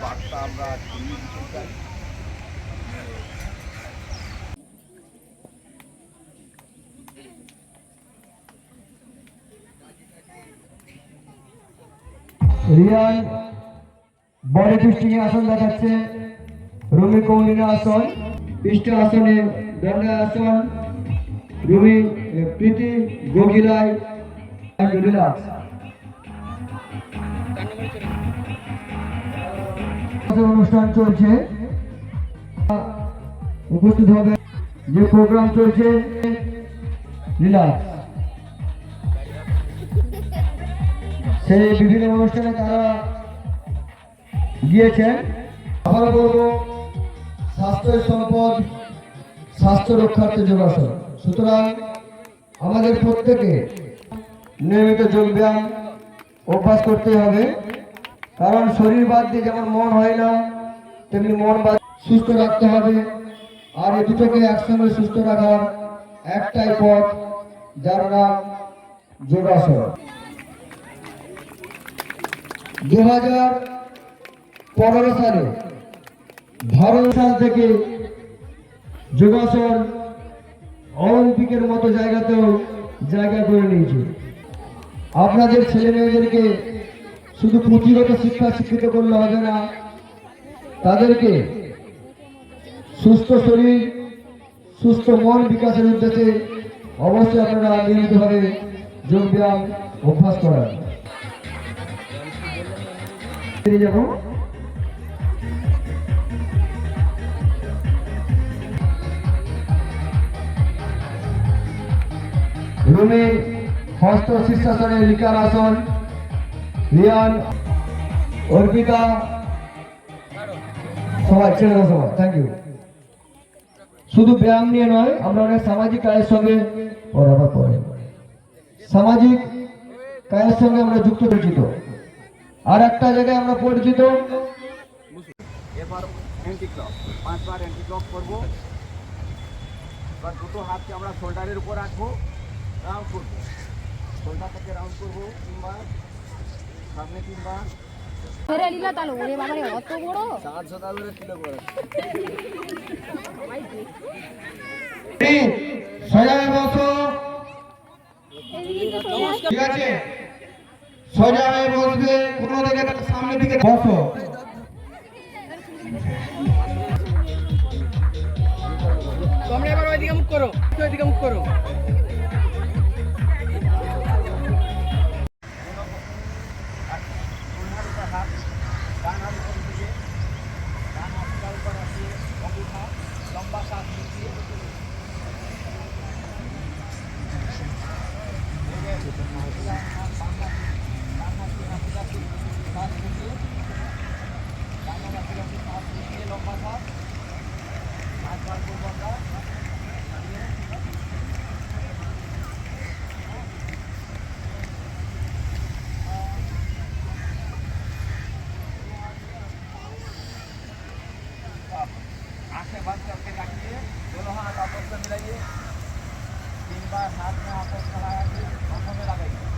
বার্তা আমরা Riyan body twisting এ আসন দেখাচ্ছে রুমি কৌলিনা আসন পৃষ্ঠ আসনে দণ্ড আসন, রুমি প্রীতি গোগিলাই রিল্যাক্স অনুষ্ঠান চলছে। উপস্থিত হবে যে প্রোগ্রাম চলছে সেই বিভিন্ন অনুষ্ঠানে তারা গিয়েছেন। আবার বলব, স্বাস্থ্য সম্পদ, স্বাস্থ্য রক্ষার্থে যোগাসন। সুতরাং আমাদের প্রত্যেকে নিয়মিত যোগব্যায়াম অভ্যাস করতে হবে। কারণ শরীর বাদ দিয়ে যেমন মন হয় না, তেমনি মন বাদ সুস্থ রাখতে হবে। আর এই দুটোকে একসঙ্গে সুস্থ রাখার একটাই পথ, যার নাম যোগাসন। দু হাজার পনেরো সালে ভারত সাল থেকে যোগাসন অলিম্পিকের মতো জায়গাতেও জায়গা করে নিয়েছে। আপনাদের ছেলে মেয়েদেরকে শুধু পুঁথিগত শিক্ষা শিক্ষিত করলে হবে না। তাদেরকে সুস্থ শরীর, সুস্থ মন বিকাশের উদ্দেশ্যে অবশ্যই আপনারা নিয়মিতভাবে যোগব্যায়াম অভ্যাস করান। ফিরে যাব। রুমে হস্ত শীর্ষাসনে লিকার আসন রিয়ান অর্পিতা, সবাই দাও সবাই থ্যাংক ইউ শুধু ব্যায়াম নিয়ে নয়, আমরা অনেক সামাজিক কাজের সঙ্গে আবার পরে। সামাজিক কাজের সঙ্গে আমরা যুক্ত পরিচিত। আর একটা জায়গায় আমরা পরিচিত। এবার অ্যান্টি পাঁচবার অ্যান্টি করব। এবার দুটো হাতকে আমরা শোল্ডারের উপর রাখব রাউন্ড করব। শোল্ডার থেকে রাউন্ড করব তিনবার। সামনে তিনবার ধরে নিল তাহলে ওরে বাবারে অত বড়? চারশো তাহলে কিলো করে। সোজা বসো। ঠিক আছে। সোজা হয়ে বসবে কোনো দিকে সামনের দিকে বসো। তোমরা এবার ওইদিকে মুখ করো ওইদিকে মুখ করো। শ্বাস নিচ্ছি এই যে, बंद करके रखिए दोनों हाथ आपस में मिलाइए। तीन बार हाथ में आपस में लगाइए आँखों में लगाइए।